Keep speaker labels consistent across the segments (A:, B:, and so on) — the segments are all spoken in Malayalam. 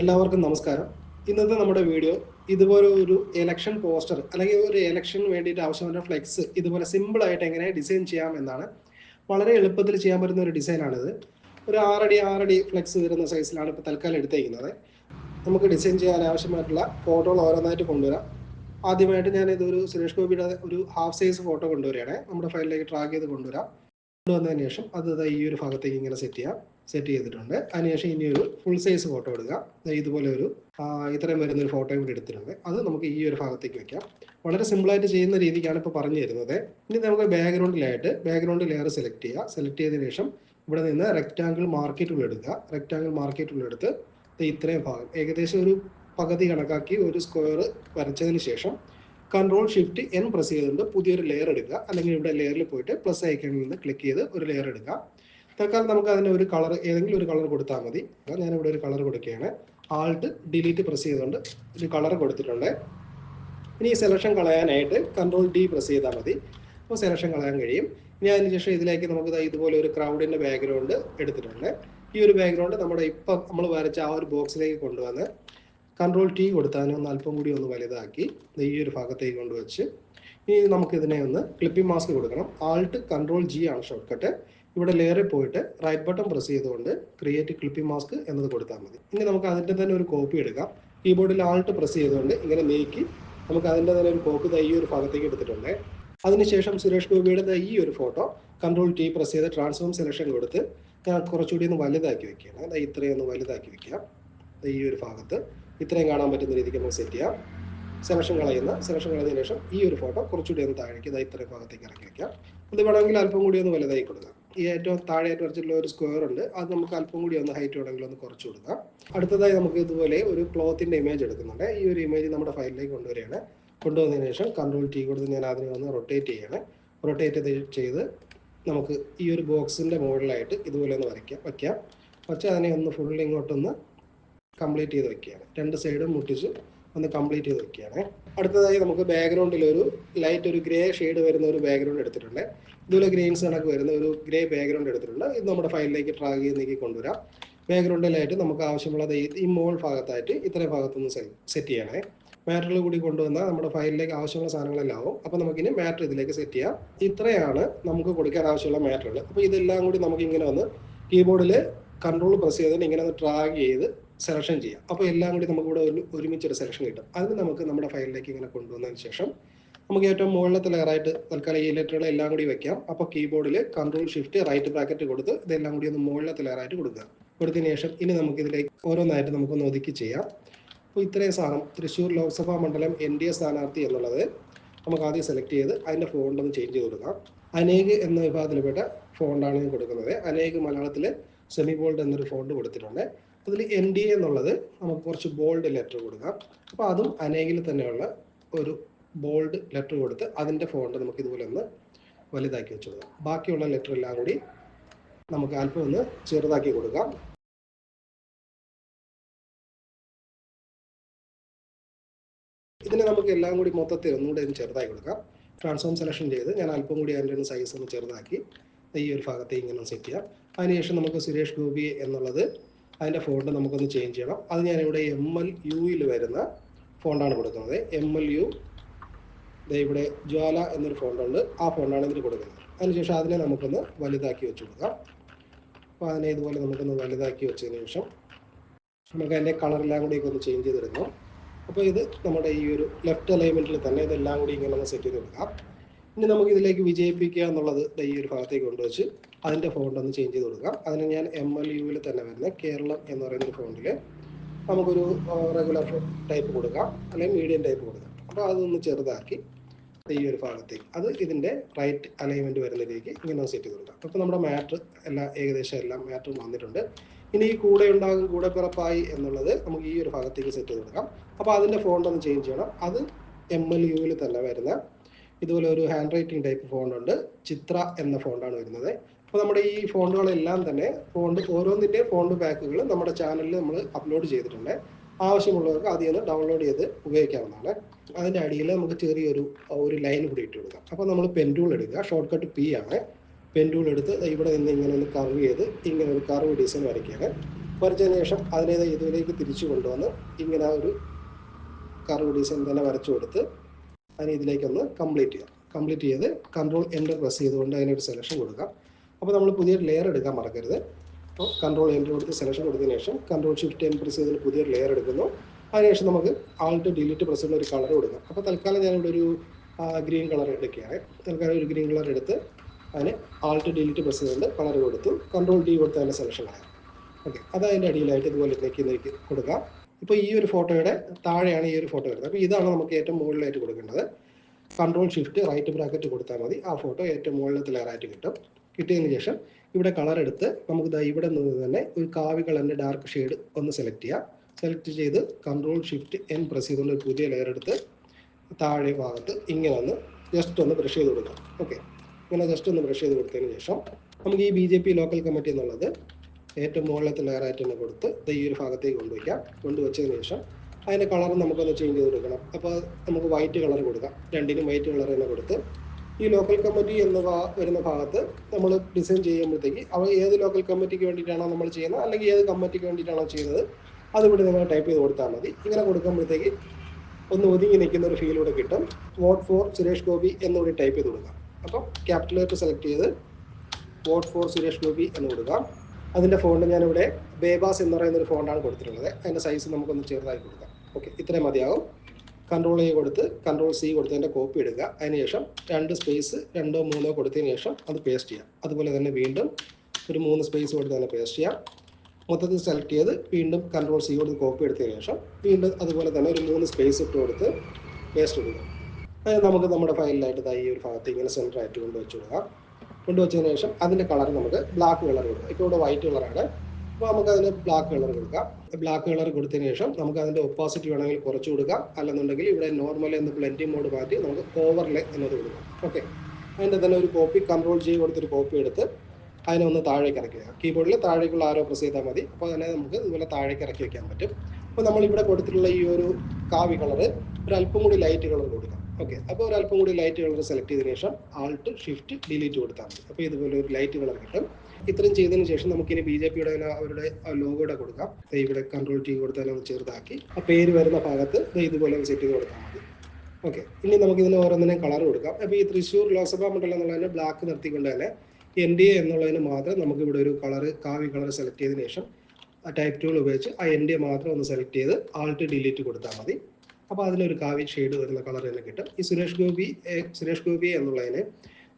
A: എല്ലാവർക്കും നമസ്കാരം. ഇന്നത്തെ നമ്മുടെ വീഡിയോ ഇതുപോലെ ഒരു എലക്ഷൻ പോസ്റ്റർ അല്ലെങ്കിൽ ഒരു എലക്ഷന് വേണ്ടിയിട്ട് ആവശ്യമായ ഫ്ലെക്സ് ഇതുപോലെ സിമ്പിൾ ആയിട്ട് എങ്ങനെ ഡിസൈൻ ചെയ്യാം എന്നാണ് വളരെ എളുപ്പത്തിൽ ചെയ്യാൻ പറ്റുന്ന ഒരു ഡിസൈനാണിത് ഒരു ആറടി ആറടി ഫ്ലെക്സ് വരുന്ന സൈസിലാണ് ഇപ്പോൾ തൽക്കാലം എടുത്തേക്കുന്നത്. നമുക്ക് ഡിസൈൻ ചെയ്യാൻ ആവശ്യമായിട്ടുള്ള ഫോട്ടോകൾ ഓരോന്നായിട്ട് കൊണ്ടുവരാം. ആദ്യമായിട്ട് ഞാൻ ഇതൊരു സുരേഷ് ഗോപിയുടെ ഒരു ഹാഫ് സൈസ് ഫോട്ടോ കൊണ്ടുവരികയാണ്. നമ്മുടെ ഫയലിലേക്ക് ട്രാക്ക് ചെയ്ത് കൊണ്ടുവരാം. കൊണ്ടുവന്നതിന് ശേഷം അത് ഈ ഒരു ഭാഗത്തേക്ക് ഇങ്ങനെ സെറ്റ് ചെയ്യാം. സെറ്റ് ചെയ്തിട്ടുണ്ട്. അതിനുശേഷം ഇനി ഒരു ഫുൾ സൈസ് ഫോട്ടോ എടുക്കുക ഇതുപോലെ ഒരു ഇത്രയും വരുന്ന ഒരു ഫോട്ടോയും കൂടി എടുത്തിട്ടുണ്ട്. അത് നമുക്ക് ഈ ഒരു ഭാഗത്തേക്ക് വെക്കാം. വളരെ സിമ്പിളായിട്ട് ചെയ്യുന്ന രീതിക്കാണ് ഇപ്പോൾ പറഞ്ഞു തരുന്നത്. ഇനി നമുക്ക് ബാക്ക്ഗ്രൗണ്ടിലായിട്ട് ബാക്ക്ഗ്രൗണ്ട് ലെയർ സെലക്ട് ചെയ്യുക സെലക്ട് ചെയ്തതിനു ശേഷം ഇവിടെ നിന്ന് റെക്റ്റാങ്കിൾ മാർക്കറ്റ് എടുക്കുക. റെക്റ്റാങ്കിൾ മാർക്കറ്റ് ടൂൾ എടുത്ത് ഇത്രയും ഭാഗം ഏകദേശം ഒരു പകുതി കണക്കാക്കി ഒരു സ്ക്വയർ വരച്ചതിന് ശേഷം കൺട്രോൾ ഷിഫ്റ്റ് എൻ പ്രസ് ചെയ്തുകൊണ്ട് പുതിയൊരു ലെയർ എടുക്കുക. അല്ലെങ്കിൽ ഇവിടെ ലെയറിൽ പോയിട്ട് പ്ലസ് ഐക്കണിൽ നിന്ന് ക്ലിക്ക് ചെയ്ത് ഒരു ലെയർ എടുക്കുക. തൽക്കാലം നമുക്ക് അതിന് ഒരു കളർ ഏതെങ്കിലും ഒരു കളർ കൊടുത്താൽ മതി. ഞാനിവിടെ ഒരു കളർ കൊടുക്കുകയാണ്. ആൾട്ട് ഡിലീറ്റ് പ്രസ് ചെയ്തുകൊണ്ട് ഒരു കളർ കൊടുത്തിട്ടുണ്ട്. ഇനി ഈ സെലക്ഷൻ കളയാനായിട്ട് കൺട്രോൾ ഡി പ്രസ് ചെയ്താൽ മതി. അപ്പോൾ സെലക്ഷൻ കളയാൻ കഴിയും. ഇനി അതിനുശേഷം ഇതിലേക്ക് നമുക്ക് ഇതുപോലെ ഒരു ക്രൗഡിന്റെ ബാക്ക്ഗ്രൗണ്ട് എടുത്തിട്ടുണ്ട്. ഈ ഒരു ബാക്ക്ഗ്രൗണ്ട് നമ്മുടെ ഇപ്പം നമ്മൾ വരച്ച ആ ഒരു ബോക്സിലേക്ക് കൊണ്ടുവന്ന് കൺട്രോൾ ടി കൊടുത്താൽ ഒന്ന് അല്പം കൂടി ഒന്ന് വലുതാക്കി ഈ ഒരു ഭാഗത്തേക്ക് കൊണ്ടുവച്ച് ഇനി നമുക്കിതിനെ ഒന്ന് ക്ലിപ്പിംഗ് മാസ്ക് കൊടുക്കണം. ആൾട്ട് കൺട്രോൾ ജി ആണ് ഷോർട്ട് കട്ട് ഇവിടെ ലെയറിൽ പോയിട്ട് റൈറ്റ് ബട്ടൺ പ്രസ് ചെയ്തുകൊണ്ട് ക്രിയേറ്റ് ക്ലിപ്പിംഗ് മാസ്ക് എന്നത് കൊടുത്താൽ മതി. ഇനി നമുക്ക് അതിന്റെ തന്നെ ഒരു കോപ്പി എടുക്കാം. കീബോർഡിൽ ആൾട്ട് പ്രസ് ചെയ്തുകൊണ്ട് ഇങ്ങനെ നീക്കി നമുക്ക് അതിന്റെ തന്നെ ഒരു കോപ്പി ഈ ഒരു ഭാഗത്തേക്ക് എടുത്തിട്ടുണ്ട്. അതിനുശേഷം സുരേഷ് ഗോപിയുടെ ഈ ഒരു ഫോട്ടോ കൺട്രോൾ ടി പ്രസ് ചെയ്ത് ട്രാൻസ്ഫോം സെലക്ഷൻ കൊടുത്ത് കുറച്ചുകൂടി ഒന്ന് വലുതാക്കി വെക്കുകയാണ്. ഇത്രയും ഒന്ന് വലുതാക്കി വെക്കാം ഈ ഒരു ഭാഗത്ത് ഇത്രയും കാണാൻ പറ്റുന്ന രീതിക്ക് നമുക്ക് സെറ്റ് ചെയ്യാം. സെലക്ഷൻ കളയുന്ന സെലക്ഷൻ കളഞ്ഞതിന് ശേഷം ഈ ഒരു ഫോട്ടോ കുറച്ചുകൂടി ഒന്ന് താഴേക്ക് ഇതാ ഇത്രയും ഭാഗത്തേക്ക് ഇറക്കി വെക്കാം. ഇത് വേണമെങ്കിൽ അല്പം കൂടി ഒന്ന് വലുതായി കൊടുക്കാം. ഈ ഏറ്റവും താഴെയായിട്ട് വരച്ചിട്ടുള്ള ഒരു സ്ക്വയർ ഉണ്ട്. അത് നമുക്ക് അല്പം കൂടി ഒന്ന് ഹൈറ്റ് വേണമെങ്കിൽ ഒന്ന് കുറച്ച് കൊടുക്കാം. അടുത്തതായി നമുക്ക് ഇതുപോലെ ഒരു ക്ലോത്തിന്റെ ഇമേജ് എടുക്കുന്നുണ്ട്. ഈ ഒരു ഇമേജ് നമ്മുടെ ഫയലിലേക്ക് കൊണ്ടുവരികയാണ്. കൊണ്ടുവന്നതിന് ശേഷം കൺട്രോൾ ടി കൊടുത്ത് ഞാൻ അതിനെ ഒന്ന് റൊട്ടേറ്റ് ചെയ്യാണ്. റൊട്ടേറ്റ് ചെയ്ത് നമുക്ക് ഈ ഒരു ബോക്സിന്റെ മുകളിലായിട്ട് ഇതുപോലെ ഒന്ന് വരയ്ക്കാം വയ്ക്കാം. പക്ഷേ അതിനെ ഒന്ന് ഫുൾ ഇങ്ങോട്ടൊന്ന് കംപ്ലീറ്റ് ചെയ്ത് വെക്കുകയാണ് രണ്ട് സൈഡും മുട്ടിച്ച് ഒന്ന് കംപ്ലീറ്റ് ചെയ്ത് വെക്കുകയാണ്. അടുത്തതായി നമുക്ക് ബാക്ക്ഗ്രൗണ്ടിൽ ഒരു ലൈറ്റ് ഒരു ഗ്രേ ഷെയ്ഡ് വരുന്ന ഒരു ബാക്ക്ഗ്രൗണ്ട് എടുത്തിട്ടുണ്ട്. ഇതുപോലെ ഗ്രെയിൻസ് കണക്ക് വരുന്ന ഒരു ഗ്രേ ബാക്ക്ഗ്രൗണ്ട് എടുത്തിട്ടുണ്ട്. ഇത് നമ്മുടെ ഫയലിലേക്ക് ട്രാക്ക് ചെയ്ത് നീക്കി കൊണ്ടുവരാം. ബാക്ക്ഗ്രൗണ്ടിലായിട്ട് നമുക്ക് ആവശ്യമുള്ളത് ഈ- മോൾ ഭാഗത്തായിട്ട് ഇത്രയും ഭാഗത്തൊന്ന് സെറ്റ് ചെയ്യണേ. മാറ്ററിൽ കൂടി കൊണ്ടുവന്നാൽ നമ്മുടെ ഫയലിലേക്ക് ആവശ്യമുള്ള സാധനങ്ങളെല്ലാം ആവും. അപ്പോൾ നമുക്കിനി മാറ്റർ ഇതിലേക്ക് സെറ്റ് ചെയ്യാം. ഇത്രയാണ് നമുക്ക് കൊടുക്കാൻ ആവശ്യമുള്ള മാറ്ററുകൾ അപ്പോൾ ഇതെല്ലാം കൂടി നമുക്ക് ഇങ്ങനെ ഒന്ന് കീബോർഡിൽ കൺട്രോൾ പ്രസ് ചെയ്തിട്ട് ഇങ്ങനെ ഒന്ന് ട്രാക്ക് ചെയ്ത് സെലക്ഷൻ ചെയ്യാം. അപ്പോൾ എല്ലാം കൂടി നമുക്ക് ഇവിടെ ഒരു ഒരുമിച്ചൊരു സെലക്ഷൻ കിട്ടും. അതിന് നമുക്ക് നമ്മുടെ ഫയലിലേക്ക് ഇങ്ങനെ കൊണ്ടുവന്നതിന് ശേഷം നമുക്ക് ഏറ്റവും മുകളിലത്തെ ലെയറായിട്ട് തൽക്കാലം ഈ ലെറ്ററുകൾ എല്ലാം കൂടി വെക്കാം. അപ്പോൾ കീബോർഡിൽ കൺട്രോൾ ഷിഫ്റ്റ് റൈറ്റ് ബ്രാക്കറ്റ് കൊടുത്ത് ഇതെല്ലാം കൂടി ഒന്ന് മുകളിലത്തെ ലെയറായിട്ട് കൊടുക്കുക. കൊടുത്തതിന് ശേഷം ഇനി നമുക്ക് ഇതിലേക്ക് ഓരോന്നായിട്ട് നമുക്കൊന്ന് ഒതുക്കി ചെയ്യാം. അപ്പോൾ ഇത്രയും സാധനം തൃശ്ശൂർ ലോക്സഭാ മണ്ഡലം എൻ ഡി എ സ്ഥാനാർത്ഥി എന്നുള്ളത് നമുക്ക് ആദ്യം സെലക്ട് ചെയ്ത് അതിന്റെ ഫോണ്ട് ഒന്ന് ചേഞ്ച് ചെയ്ത് കൊടുക്കാം. അനേക് എന്ന വിഭാഗത്തിൽപ്പെട്ട ഫോണ്ടാണ് ഞാൻ കൊടുക്കുന്നത്. അനേക് മലയാളത്തിൽ സെമി ബോൾഡ് എന്നൊരു ഫോണ്ട് കൊടുത്തിട്ടുണ്ട്. അതിൽ എം ഡി എന്നുള്ളത് നമുക്ക് കുറച്ച് ബോൾഡ് ലെറ്റർ കൊടുക്കാം. അപ്പോൾ അതും അനേകിൽ തന്നെയുള്ള ഒരു ബോൾഡ് ലെറ്റർ കൊടുത്ത് അതിന്റെ ഫോണ്ട് നമുക്ക് ഇതുപോലെ ഒന്ന് വലുതാക്കി വെച്ച് കൊടുക്കാം ബാക്കിയുള്ള ലെറ്റർ എല്ലാം കൂടി നമുക്ക് അല്പം ഒന്ന് ചെറുതാക്കി കൊടുക്കാം. ഇതിനെ നമുക്ക് എല്ലാം കൂടി മൊത്തത്തിൽ ഒന്നുകൂടി ഒന്ന് ചെറുതാക്കി കൊടുക്കാം. ട്രാൻസ്ഫോം സെലക്ഷൻ ചെയ്ത് ഞാൻ അല്പം കൂടി അതിന്റെ ഒന്ന് സൈസ് ഒന്ന് ചെറുതാക്കി ഈ ഒരു ഭാഗത്തേക്ക് ഇങ്ങനെ സെറ്റ് ചെയ്യാം. അതിനുശേഷം നമുക്ക് സുരേഷ് ഗോപി എന്നുള്ളത് അതിന്റെ ഫോണ്ട് നമുക്കൊന്ന് ചേഞ്ച് ചെയ്യണം. അത് ഞാനിവിടെ എം എൽ യുയിൽ വരുന്ന ഫോണ്ടാണ് കൊടുക്കുന്നത്. എം എൽ യു ഇവിടെ ജ്വാല എന്നൊരു ഫോണ്ടുണ്ട് ആ ഫോണ്ടാണ് ഇതിൽ കൊടുക്കുന്നത്. അതിനുശേഷം അതിനെ നമുക്കൊന്ന് വലുതാക്കി വെച്ച് കൊടുക്കാം. അപ്പോൾ അതിനെ ഇതുപോലെ നമുക്കൊന്ന് വലുതാക്കി വെച്ചതിന് ശേഷം നമുക്ക് അതിന്റെ കളറെല്ലാം കൂടി ഒന്ന് ചേഞ്ച് ചെയ്തെടുക്കണം അപ്പോൾ ഇത് നമ്മുടെ ഈ ഒരു ലെഫ്റ്റ് അലൈൻമെന്റിൽ തന്നെ ഇതെല്ലാം കൂടി ഇങ്ങനെ ഒന്ന് സെറ്റ് ചെയ്ത് കൊടുക്കാം. ഇനി നമുക്ക് ഇതിലേക്ക് വിജയിപ്പിക്കുക എന്നുള്ളത് ഈ ഒരു ഭാഗത്തേക്ക് കൊണ്ടുവച്ച് അതിന്റെ ഫോണ്ട് ഒന്ന് ചേഞ്ച് ചെയ്ത് കൊടുക്കാം. അതിന് ഞാൻ എം എൽ യുവിൽ തന്നെ വരുന്ന കേരളം എന്ന് പറയുന്ന ഒരു ഫോണ്ടിൽ നമുക്കൊരു റെഗുലർ ടൈപ്പ് കൊടുക്കാം. അല്ലെങ്കിൽ മീഡിയം ടൈപ്പ് കൊടുക്കാം. അപ്പോൾ അതൊന്ന് ചെറുതാക്കി ഈ ഒരു ഭാഗത്തേക്ക്. അത് ഇതിന്റെ റൈറ്റ് അലൈൻമെന്റ് വരുന്ന രീതിക്ക് ഇങ്ങനെ സെറ്റ് ചെയ്ത് കൊടുക്കാം. അപ്പോൾ നമ്മുടെ മാറ്റർ എല്ലാം ഏകദേശം എല്ലാം മാറ്ററും വന്നിട്ടുണ്ട്. ഇനി ഈ കൂടെ ഉണ്ടാകും കൂടെ പിറപ്പായി എന്നുള്ളത് നമുക്ക് ഈ ഒരു ഭാഗത്തേക്ക് സെറ്റ് ചെയ്ത് കൊടുക്കാം. അപ്പോൾ അതിന്റെ ഫോണ്ട് ഒന്ന് ചേഞ്ച് ചെയ്യണം. അത് എം എൽ യുവിൽ തന്നെ വരുന്ന ഇതുപോലെ ഒരു ഹാൻഡ് റൈറ്റിംഗ് ടൈപ്പ് ഫോണ്ട് ഉണ്ട്. ചിത്ര എന്ന ഫോണ്ടാണ് വരുന്നത്. അപ്പോൾ നമ്മുടെ ഈ ഫോണ്ടുകളെല്ലാം തന്നെ ഫോണ്ട് ഓരോന്നിന്റെ ഫോണ്ട് പാക്കുകൾ നമ്മുടെ ചാനലിൽ നമ്മൾ അപ്ലോഡ് ചെയ്തിട്ടുണ്ട്. ആവശ്യമുള്ളവർക്ക് അതിൽ നിന്ന് ഡൗൺലോഡ് ചെയ്ത് ഉപയോഗിക്കാവുന്നതാണ്. അതിന്റെ അടിയിൽ നമുക്ക് ചെറിയൊരു ഒരു ലൈൻ കൂടി ഇട്ട് കൊടുക്കാം. അപ്പോൾ നമ്മൾ പെൻ ടൂൾ എടുക്കുക. ഷോർട്ട് കട്ട് പി ആണ്. പെൻ ടൂൾ എടുത്ത് ഇവിടെ നിന്ന് ഇങ്ങനെ ഒന്ന് കർവ് ചെയ്ത് ഇങ്ങനെ ഒരു കർവ് ഡിസൈൻ വരയ്ക്കുകയാണ്. വരച്ചതിന് ശേഷം അതിനെ ഇതിലേക്ക് തിരിച്ചു കൊണ്ടുവന്ന് ഇങ്ങനെ ഒരു കർവ് ഡിസൈൻ തന്നെ വരച്ചു കൊടുത്ത് അതിനെ ഇതിലേക്കൊന്ന് കംപ്ലീറ്റ് ചെയ്യാം കംപ്ലീറ്റ് ചെയ്ത് കൺട്രോൾ എന്റർ പ്രസ് ചെയ്തുകൊണ്ട് അതിനൊരു സെലക്ഷൻ കൊടുക്കാം. അപ്പോൾ നമ്മൾ പുതിയൊരു ലെയർ എടുക്കാൻ മറക്കരുത്. അപ്പോൾ കൺട്രോൾ എന്റർ കൊടുത്ത് സെലക്ഷൻ കൊടുത്തതിന് ശേഷം കൺട്രോൾ ഷിഫ്റ്റ് എൻ പ്രസ് ചെയ്തിട്ട് പുതിയൊരു ലെയർ എടുക്കുന്നു. അതിനുശേഷം നമുക്ക് ആൾട്ട് ഡിലീറ്റ് പ്രസ് ചെയ്യുന്ന ഒരു കളർ കൊടുക്കാം. അപ്പോൾ തൽക്കാലം ഞാനിവിടെ ഒരു ഗ്രീൻ കളർ എടുക്കുകയാണ്. തൽക്കാലം ഒരു ഗ്രീൻ കളർ എടുത്ത് അതിന് ആൾട്ട് ഡിലീറ്റ് പ്രസ് ചെയ്തുകൊണ്ട് കളർ കൊടുത്തു. കൺട്രോൾ ഡി കൊടുത്ത് അതിന്റെ സെലക്ഷൻ ആയി. ഓക്കെ അത് അതിന്റെ അടിയിലായിട്ട് ഇതുപോലെ നെക്കി നെക്കി കൊടുക്കാം. ഇപ്പോൾ ഈ ഒരു ഫോട്ടോയുടെ താഴെയാണ് ഈ ഒരു ഫോട്ടോ വരുന്നത്. അപ്പോൾ ഇതാണ് നമുക്ക് ഏറ്റവും മുകളിലായിട്ട് കൊടുക്കേണ്ടത്. കൺട്രോൾ ഷിഫ്റ്റ് റൈറ്റ് ബ്രാക്കറ്റ് കൊടുത്താൽ മതി. ആ ഫോട്ടോ ഏറ്റവും മുകളിലത്തെ ലെയറായിട്ട് കിട്ടും. കിട്ടിയതിന് ശേഷം ഇവിടെ കളർ എടുത്ത് നമുക്ക് ദാ ഇവിടെ നിന്ന് തന്നെ ഒരു കാവി കളറിന്റെ ഡാർക്ക് ഷെയ്ഡ് ഒന്ന് സെലക്ട് ചെയ്യാം. സെലക്ട് ചെയ്ത് കൺട്രോൾ ഷിഫ്റ്റ് എൻ പ്രസ് ചെയ്തുകൊണ്ട് ഒരു പുതിയ ലെയർ എടുത്ത് താഴെ ഭാഗത്ത് ഇങ്ങനെ ഒന്ന് ജസ്റ്റ് ഒന്ന് ബ്രഷ് ചെയ്ത് കൊടുക്കാം. ഓക്കെ ഇങ്ങനെ ജസ്റ്റ് ഒന്ന് ബ്രഷ് ചെയ്ത് കൊടുത്തതിന് ശേഷം നമുക്ക് ഈ B J P local committee എന്നുള്ളത് ഏറ്റവും മുകളിലത്തെ ലെയറായിട്ട് തന്നെ കൊടുത്ത് ഈ ഒരു ഭാഗത്തേക്ക് കൊണ്ടുവയ്ക്കാം. കൊണ്ടുവച്ചതിന് ശേഷം അതിന്റെ കളർ നമുക്കൊന്ന് ചേഞ്ച് ചെയ്ത് കൊടുക്കണം. അപ്പോൾ നമുക്ക് വൈറ്റ് കളർ കൊടുക്കാം. രണ്ടിനും വൈറ്റ് കളർ തന്നെ കൊടുത്ത് ഈ ലോക്കൽ കമ്മിറ്റി എന്ന വരുന്ന ഭാഗത്ത് നമ്മൾ ഡിസൈൻ ചെയ്യുമ്പോഴത്തേക്ക് അവ ഏത് ലോക്കൽ കമ്മിറ്റിക്ക് വേണ്ടിയിട്ടാണോ നമ്മൾ ചെയ്യുന്നത് അല്ലെങ്കിൽ ഏത് കമ്മിറ്റിക്ക് വേണ്ടിയിട്ടാണോ ചെയ്യുന്നത് അതിവിടെ നിങ്ങൾ ടൈപ്പ് ചെയ്ത് കൊടുത്താൽ മതി. ഇങ്ങനെ കൊടുക്കുമ്പോഴത്തേക്ക് ഒന്ന് ഒതുങ്ങി നിൽക്കുന്ന ഒരു ഫീൽ കൂടെ കിട്ടും. വോട്ട് ഫോർ സുരേഷ് ഗോപി എന്നുകൂടി ടൈപ്പ് ചെയ്ത് കൊടുക്കാം. അപ്പം ക്യാപിറ്റൽ ലെറ്റർ സെലക്ട് ചെയ്ത് വോട്ട് ഫോർ സുരേഷ് ഗോപി എന്ന് കൊടുക്കാം. അതിന്റെ ഫോണ്ട് ഞാനിവിടെ ബേബാസ് എന്ന് പറയുന്ന ഒരു ഫോണ്ടാണ് കൊടുത്തിട്ടുള്ളത്. അതിന്റെ സൈസ് നമുക്കൊന്ന് ചെറുതായി കൊടുക്കാം. ഓക്കെ ഇത്രയും മതിയാവും. കൺട്രോൾ എ കൊടുത്ത് കൺട്രോൾ സി കൊടുത്തതിന്റെ കോപ്പി എടുക്കുക. അതിനുശേഷം രണ്ട് സ്പേസ് രണ്ടോ മൂന്നോ കൊടുത്തതിന് ശേഷം അത് പേസ്റ്റ് ചെയ്യാം അതുപോലെ തന്നെ വീണ്ടും ഒരു മൂന്ന് സ്പേസ് കൊടുത്ത് തന്നെ പേസ്റ്റ് ചെയ്യാം മൊത്തത്തിൽ സെലക്ട് ചെയ്ത് വീണ്ടും കൺട്രോൾ സി കൊടുത്ത് കോപ്പി എടുത്തതിന് ശേഷം വീണ്ടും അതുപോലെ തന്നെ ഒരു മൂന്ന് സ്പേസ് ഇട്ട് കൊടുത്ത് പേസ്റ്റ് കൊടുക്കുക അത് നമുക്ക് നമ്മുടെ ഫയലിലായിട്ട് ഈ ഒരു ഭാഗത്ത് ഇങ്ങനെ സെന്റർ ആയിട്ട് കൊണ്ടുവച്ച് കൊടുക്കാം. കൊണ്ടുവച്ചതിന് ശേഷം അതിന്റെ കളർ നമുക്ക് ബ്ലാക്ക് കളർ കൊടുക്കാം. ഇപ്പോൾ ഇവിടെ വൈറ്റ് കളറാണ് അപ്പോൾ നമുക്ക് അതിന് ബ്ലാക്ക് കളർ കൊടുക്കാം ബ്ലാക്ക് കളർ കൊടുത്തതിന് ശേഷം നമുക്ക് അതിന്റെ ഒപ്പോസിറ്റ് വേണമെങ്കിൽ കുറച്ച് കൊടുക്കാം. അല്ലെന്നുണ്ടെങ്കിൽ ഇവിടെ നോർമൽ എന്ന് ബ്ലെൻഡിങ് മോഡ് മാറ്റി നമുക്ക് ഓവർലേ എന്നത് കൊടുക്കാം. ഓക്കെ അതിന്റെ തന്നെ ഒരു കോപ്പി കൺട്രോൾ ചെയ്ത് കൊടുത്തൊരു കോപ്പി എടുത്ത് അതിനെ ഒന്ന് താഴേക്ക് ഇറക്കി വെക്കാം. കീബോർഡിൽ താഴേക്കുള്ള ആരോ പ്രസ് ചെയ്താൽ മതി. അപ്പോൾ അതിനെ നമുക്ക് ഇതുപോലെ താഴേക്ക് ഇറക്കി വെക്കാൻ പറ്റും. അപ്പോൾ നമ്മൾ ഇവിടെ കൊടുത്തിട്ടുള്ള ഈ ഒരു കാവി കളറ് ഒരു അല്പം കൂടി ലൈറ്റ് കളർ കൊടുക്കാം. ഓക്കെ അപ്പോൾ ഒരു അല്പം കൂടി ലൈറ്റ് കളർ സെലക്ട് ചെയ്തതിനു ശേഷം ആൾട്ട് ഷിഫ്റ്റ് ഡിലീറ്റ് കൊടുത്താൽ മതി. അപ്പോൾ ഇതുപോലെ ഒരു ലൈറ്റ് കളർ കിട്ടും. ഇത്രയും ചെയ്തതിന് ശേഷം നമുക്കിനി ബി ജെ പിയുടെ അവരുടെ ലോഗോടെ കൊടുക്കാം. ഇവിടെ കൺട്രോൾ ടി കൊടുത്താൽ ചെറുതാക്കി. ആ പേര് വരുന്ന ഭാഗത്ത് ഇതുപോലെ സെറ്റ് ചെയ്ത് കൊടുത്താൽ മതി. ഓക്കെ ഇനി നമുക്ക് ഇതിന് ഓരോന്നിനും കളർ കൊടുക്കാം. അപ്പോൾ ഈ തൃശ്ശൂർ ലോക്സഭാ മണ്ഡലം എന്നുള്ളതിന് ബ്ലാക്ക് നിർത്തിക്കൊണ്ട് തന്നെ എൻ ഡി എ എന്നുള്ളതിന് മാത്രം നമുക്ക് ഇവിടെ ഒരു കളർ കാവി കളർ സെലക്ട് ചെയ്തതിന് ശേഷം ടൈപ്പ് ടൂൾ ഉപയോഗിച്ച് ആ എൻ ഡി എ മാത്രം ഒന്ന് സെലക്ട് ചെയ്ത് ആൾട്ട് ഡിലീറ്റ് കൊടുത്താൽ മതി. അപ്പോൾ അതിനൊരു കാവി ഷെയ്ഡ് വരുന്ന കളർ തന്നെ കിട്ടും. ഈ സുരേഷ് ഗോപി സുരേഷ് ഗോപി എന്നുള്ളതിന്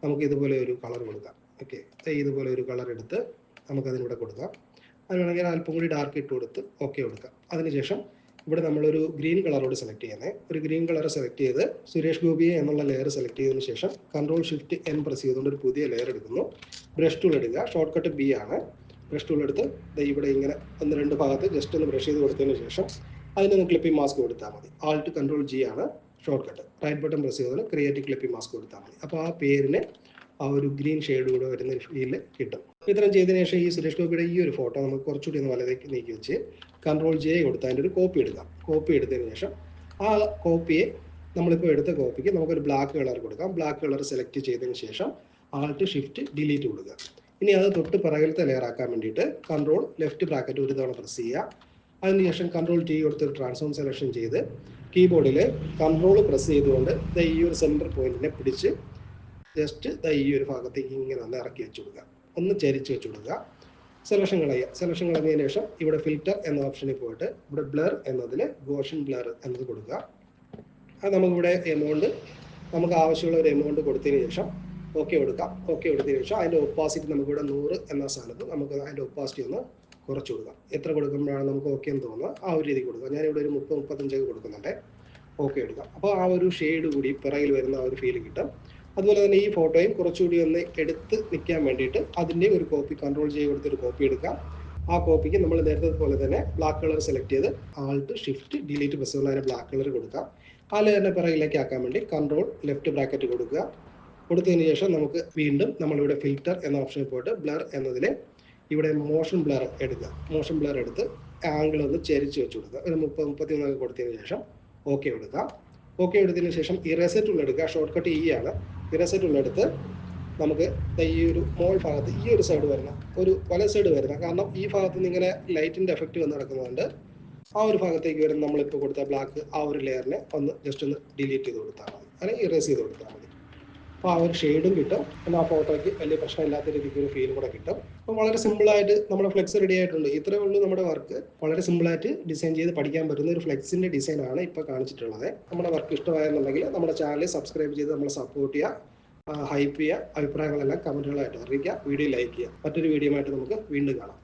A: നമുക്ക് ഇതുപോലെ ഒരു കളർ കൊടുക്കാം. ഓക്കെ ഇതുപോലെ ഒരു കളർ എടുത്ത് നമുക്ക് അതിലൂടെ കൊടുക്കാം. അത് വേണമെങ്കിൽ അല്പം കൂടി ഡാർക്ക് ഇട്ട് കൊടുത്ത് ഓക്കെ കൊടുക്കാം. അതിനുശേഷം ഇവിടെ നമ്മളൊരു ഗ്രീൻ കളറോട് സെലക്ട് ചെയ്യുന്നത് ഒരു ഗ്രീൻ കളർ സെലക്ട് ചെയ്ത് സുരേഷ് ഗോപിയെ എന്നുള്ള ലെയർ സെലക്ട് ചെയ്തതിന് ശേഷം കൺട്രോൾ ഷിഫ്റ്റ് എൻ പ്രസ് ചെയ്തുകൊണ്ട് ഒരു പുതിയ ലെയർ എടുക്കുന്നു. ബ്രഷ് ടൂൾ എടുക്കുക ഷോർട്ട് കട്ട് ബി ആണ്. ബ്രഷ് ടൂൾ എടുത്ത് ഇവിടെ ഇങ്ങനെ ഒന്ന് രണ്ട് ഭാഗത്ത് ജസ്റ്റ് ഒന്ന് ബ്രഷ് ചെയ്ത് കൊടുത്തതിന് ശേഷം അതിനൊന്ന് ക്ലിപ്പിംഗ് മാസ്ക് കൊടുത്താൽ മതി. ആൾട്ട് കൺട്രോൾ ജി ആണ്. Shortcut right button press ചെയ്തതിന് ക്രിയേറ്റ് ക്ലിപ്പിംഗ് മാസ്ക് കൊടുത്താൽ മതി. അപ്പോൾ ആ പേരിന് ആ ഒരു ഗ്രീൻ ഷെയ്ഡ് കൂടെ വരുന്ന ഒരു ഫീൽ കിട്ടും. ഇത്രയും ചെയ്തതിനു ശേഷം ഈ സുരേഷ് ഗോപിയുടെ ഈ ഒരു ഫോട്ടോ നമുക്ക് കുറച്ചുകൂടി ഒന്ന് വലതേക്ക് നീക്കി വെച്ച് കൺട്രോൾ ജെ കൊടുത്ത് അതിന്റെ ഒരു കോപ്പി എടുക്കാം. കോപ്പി എടുത്തതിന് ശേഷം ആ കോപ്പിയെ നമ്മളിപ്പോൾ എടുത്ത കോപ്പിക്ക് നമുക്കൊരു ബ്ലാക്ക് കളർ കൊടുക്കാം. ബ്ലാക്ക് കളർ സെലക്ട് ചെയ്തതിന് ശേഷം ആൾട്ട് ഷിഫ്റ്റ് ഡിലീറ്റ് കൊടുക്കുക. ഇനി അത് തൊട്ട് പിറകിലത്തെ ലെയർ ആക്കാൻ വേണ്ടിയിട്ട് കൺട്രോൾ ലെഫ്റ്റ് ബ്രാക്കറ്റ് ഒരു തവണ പ്രസ് ചെയ്യുക. അതിനുശേഷം കൺട്രോൾ ടി കൊടുത്ത് ട്രാൻസ്ഫോം സെലക്ഷൻ ചെയ്ത് കീബോർഡിൽ കൺട്രോൾ പ്രസ് ചെയ്തുകൊണ്ട് ഈ ഒരു സെന്റർ പോയിന്റിനെ പിടിച്ച് ജസ്റ്റ് ദാ ഈ ഒരു ഭാഗത്തേക്ക് ഇങ്ങനെ ഒന്ന് ഇറക്കി വെച്ച് കൊടുക്കുക. ഒന്ന് ചരിച്ച് വെച്ച് കൊടുക്കുക. സെലക്ഷൻ കളയുക. സെലക്ഷൻ കളഞ്ഞതിന് ശേഷം ഇവിടെ ഫിൽറ്റർ എന്ന ഓപ്ഷനിൽ പോയിട്ട് ഇവിടെ ബ്ലർ എന്നതിൽ ഗോഷൻ ബ്ലർ എന്നത് കൊടുക്കുക. അത് നമുക്കിവിടെ എമൗണ്ട് നമുക്ക് ആവശ്യമുള്ള ഒരു എമൗണ്ട് കൊടുത്തതിന് ശേഷം ഓക്കെ കൊടുക്കാം. ഓക്കെ കൊടുത്തതിന് ശേഷം അതിന്റെ ഒപ്പാസിറ്റി നമുക്കിവിടെ നൂറ് എന്ന സ്ഥാനത്ത് നമുക്ക് അതിന്റെ ഒപ്പാസിറ്റി ഒന്ന് കുറച്ച് കൊടുക്കാം. എത്ര കൊടുക്കുമ്പോഴാണ് നമുക്ക് ഓക്കെ എന്ന് തോന്നുന്നത്? ആ ഒരു രീതി കൊടുക്കുക ഞാനിവിടെ ഒരു മുപ്പത് മുപ്പത്തഞ്ചൊക്കെ കൊടുക്കുന്നുണ്ട്. ഓക്കെ എടുക്കാം. അപ്പോൾ ആ ഒരു ഷെയ്ഡ് കൂടി പിറകിൽ വരുന്ന ആ ഒരു ഫീൽ കിട്ടും. അതുപോലെ തന്നെ ഈ ഫോട്ടോയും കുറച്ചുകൂടി ഒന്ന് എടുത്ത് നിൽക്കാൻ വേണ്ടിയിട്ട് അതിന്റെ ഒരു കോപ്പി കൺട്രോൾ ചെയ്ത് കൊടുത്തൊരു കോപ്പി എടുക്കാം ആ കോപ്പിക്ക് നമ്മൾ നേരത്തെ പോലെ തന്നെ ബ്ലാക്ക് കളർ സെലക്ട് ചെയ്ത് ആൾട്ട് ഷിഫ്റ്റ് ഡിലീറ്റ് പ്രസ് അതിന് ബ്ലാക്ക് കളർ കൊടുക്കാം അതിൽ തന്നെ പിറകിലേക്ക് ആക്കാൻ വേണ്ടി കൺട്രോൾ ലെഫ്റ്റ് ബ്രാക്കറ്റ് കൊടുക്കുക. കൊടുത്തതിന് ശേഷം നമുക്ക് വീണ്ടും നമ്മളിവിടെ ഫിൽറ്റർ എന്ന ഓപ്ഷനിൽ പോയിട്ട് ബ്ലർ എന്നതിൽ ഇവിടെ മോഷൻ ബ്ലർ എടുക്കുക. മോഷൻ ബ്ലർ എടുത്ത് ആംഗിൾ ഒന്ന് ചരിച്ച് വെച്ച് കൊടുക്കുക. ഒരു മുപ്പത് മുപ്പത്തി ഒന്നൊക്കെ കൊടുത്തതിന് ശേഷം ഓക്കെ കൊടുക്കുക. ഓക്കെ എടുത്തതിന് ശേഷം ഇറേസർ ടൂൾ എടുക്കുക ഷോർട്ട് കട്ട് ഇ ആണ്. ടൂൾ എടുത്ത് നമുക്ക് ഈ ഒരു മോൾ ഭാഗത്ത് ഈ ഒരു സൈഡ് വരുന്ന ഒരു വല സൈഡ് വരുന്ന കാരണം ഈ ഭാഗത്ത് നിന്ന് ഇങ്ങനെ ലൈറ്റിന്റെ എഫക്റ്റ് വന്ന് നടക്കുന്നതുകൊണ്ട് ആ ഒരു ഭാഗത്തേക്ക് വരുന്ന നമ്മളിപ്പോൾ കൊടുത്ത ബ്ലാക്ക് ആ ഒരു ലെയറിനെ ഒന്ന് ജസ്റ്റ് ഒന്ന് ഡിലീറ്റ് ചെയ്ത് കൊടുത്താൽ മതി. അല്ലെങ്കിൽ ഇറേസ് ചെയ്ത് കൊടുത്താൽ മതി. അപ്പോൾ ആ ഒരു ഷെയ്ഡും കിട്ടും. പിന്നെ ആ ഫോട്ടോയ്ക്ക് വലിയ പ്രശ്നമില്ലാത്ത രീതിക്ക് ഒരു ഫീൽ കൂടെ കിട്ടും. അപ്പോൾ വളരെ സിമ്പിളായിട്ട് നമ്മുടെ ഫ്ലെക്സ് റെഡി ആയിട്ടുണ്ട്. ഇത്രയേ ഉള്ളൂ നമ്മുടെ വർക്ക് വളരെ സിമ്പിളായിട്ട് ഡിസൈൻ ചെയ്ത് പഠിക്കാൻ പറ്റുന്ന ഒരു ഫ്ലെക്സിന്റെ ഡിസൈനാണ് ഇപ്പോൾ കാണിച്ചിട്ടുള്ളത്. നമ്മുടെ വർക്ക് ഇഷ്ടമായെന്നുണ്ടെങ്കിൽ നമ്മുടെ ചാനൽ സബ്സ്ക്രൈബ് ചെയ്ത് നമ്മളെ സപ്പോർട്ട് ചെയ്യുക. ഹൈപ്പ് ചെയ്യുക. അഭിപ്രായങ്ങളെല്ലാം കമന്റുകളായിട്ട് അറിയിക്കുക. വീഡിയോ ലൈക്ക് ചെയ്യുക. മറ്റൊരു വീഡിയോ ആയിട്ട് നമുക്ക് വീണ്ടും കാണാം.